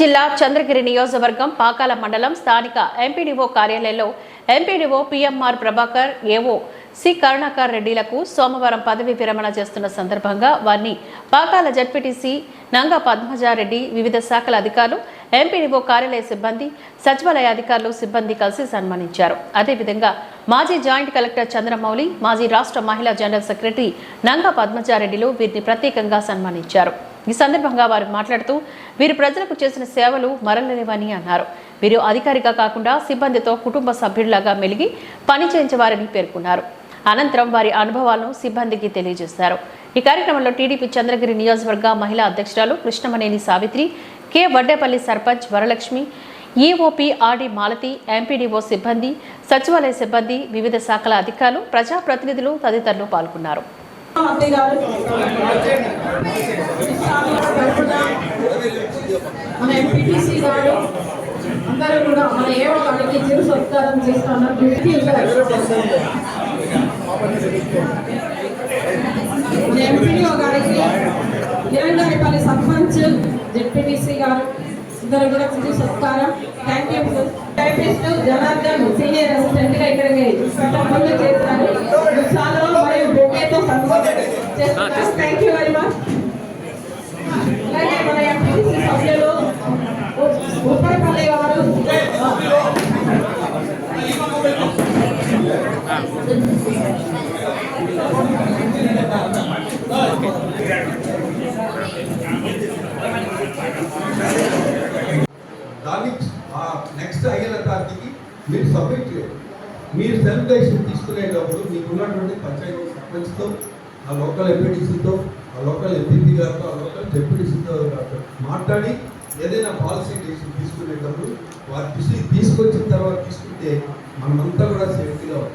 జిల్లా చంద్రగిరి నియోజకవర్గం పాకాల మండలం స్థానిక ఎంపీడీఓ కార్యాలయంలో MPDO PMR Prabhakar AO C Karunakar రెడ్డిలకు సోమవారం పదవి విరమణ చేస్తున్న సందర్భంగా వారిని పాకాల జడ్పీటీసీ నంగా పద్మజారెడ్డి వివిధ శాఖల అధికారులు ఎంపీడీఓ కార్యాలయ సిబ్బంది సచివాలయ అధికారులు సిబ్బంది కలిసి సన్మానించారు. అదేవిధంగా మాజీ జాయింట్ కలెక్టర్ చంద్రమౌళి మాజీ రాష్ట్ర మహిళా జనరల్ సెక్రటరీ నంగా పద్మజారెడ్డిలు వీరిని ప్రత్యేకంగా సన్మానించారు. ఈ సందర్భంగా వారు మాట్లాడుతూ వీరు ప్రజలకు చేసిన సేవలు మరలలేవని అన్నారు. వీరు అధికారిగా కాకుండా సిబ్బందితో కుటుంబ సభ్యుడిలాగా మెలిగి పని చేయించేవారని పేర్కొన్నారు. అనంతరం వారి అనుభవాలను సిబ్బందికి తెలియజేశారు. ఈ కార్యక్రమంలో టీడీపీ చంద్రగిరి నియోజకవర్గ మహిళా అధ్యక్షురాలు Krishnamaneni Savitri K. Vaddepalli sarpanch Varalakshmi EOP RD Malathi MPDO సిబ్బంది సచివాలయ సిబ్బంది వివిధ శాఖల అధికారులు ప్రజాప్రతినిధులు తదితరులు పాల్గొన్నారు. మంత్రి గారు. మన ఎంపీటీసీ గారు అందరూ కూడా మన ఏ ఒక అడిగి జీవ సత్కారం చేస్తున్నారు డ్యూటీ మన ఎంపీడీఓ గారికి నిరంజనపల్లి సర్పంచ్ జెడ్పీటీసీ గారు ఇద్దరు కూడా జీవ సత్కారం. Thank you Janardhan thank you very much అలాగే మన ఎంపీసీ సభ్యులు ఉప్పరపల్లి గారు. దాన్ని నెక్స్ట్ అయిన తారీఖుకి మీరు సబ్మిట్ చేయాలి మీరు సెల్ఫ్ డెసిషన్ తీసుకునేటప్పుడు మీకు ఉన్నటువంటి పంచాయతీ సర్పంచ్తో ఆ లోకల్ ఎంపీటీసీతో ఆ లోకల్ ఎంపీపీ గారితో ఆ లోకల్ డెప్యూటీసీతో మాట్లాడి ఏదైనా పాలసీ డెసిషన్ తీసుకునేటప్పుడు వారి దృష్టికి తీసుకొచ్చిన తర్వాత తీసుకుంటే మనమంతా కూడా సేఫ్టీగా ఉంటాం.